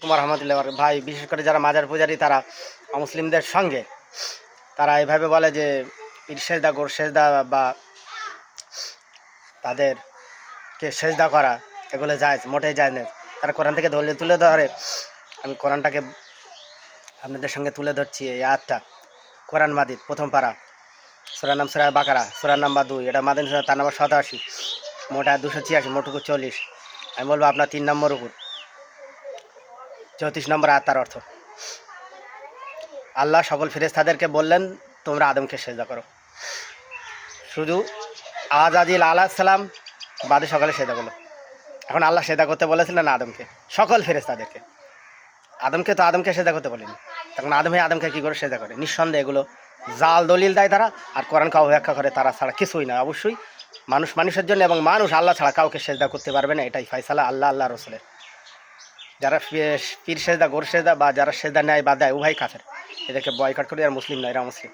কুমার রহমতুল্লাহ ভাই, বিশেষ করে যারা মাজার পূজারী, তারা মুসলিমদের সঙ্গে, তারা এভাবে বলে যে, পীর সেজদা গোর সেজদা বা তাদেরকে সেজদা করা, এগুলো যায় মোটেই যায় না তারা কোরআন থেকে ধরলে তুলে ধরে। আমি কোরআনটাকে আপনাদের সঙ্গে তুলে ধরছি এই আয়াতটা। কোরআন মাদিদ প্রথম পারা। সুরার নাম সুরায় বাকারা সুরার নাম্বার দুই। এটা মাদিন সুরা, তার নাম্বার সাতাশি। মোটা দুশো ছিয়াশি, মোটুকু চল্লিশ। আমি বলব আপনার তিন নম্বর উপর। চৌত্রিশ নম্বর আয়াত তার অর্থ। আল্লাহ সকল ফেরেস্তাদেরকে বললেন, তোমরা আদমকে সেজদা করো। শুধু আজাদিল আল্লাহ সালাম বাদে সকালে সেদা করল। এখন আল্লাহ সেদা করতে বলেছিলেন আদমকে, সকল ফেরেস্তাদেরকে আদমকে তো আদমকে সেদা করতে বলেনি। তখন আদমে আদমকে কী করে সেদা করে? নিঃসন্দেহে এগুলো জাল দলিল দেয় তারা, আর কোরআনকে অবব্যাখ্যা করে তারা ছাড়া কিছুই না। অবশ্যই মানুষ মানুষের জন্য এবং মানুষ আল্লাহ ছাড়া কাউকে সেজদা করতে পারবে না, এটাই ফাইসালা আল্লাহ আল্লাহ রসুলের। যারা পীর সেজদা গোর সেজদা বা যারা সেজদা নেয় বা দেয় উভয় কাছের এদেরকে বয়কট করে আর মুসলিম নয়, এরা মুসলিম।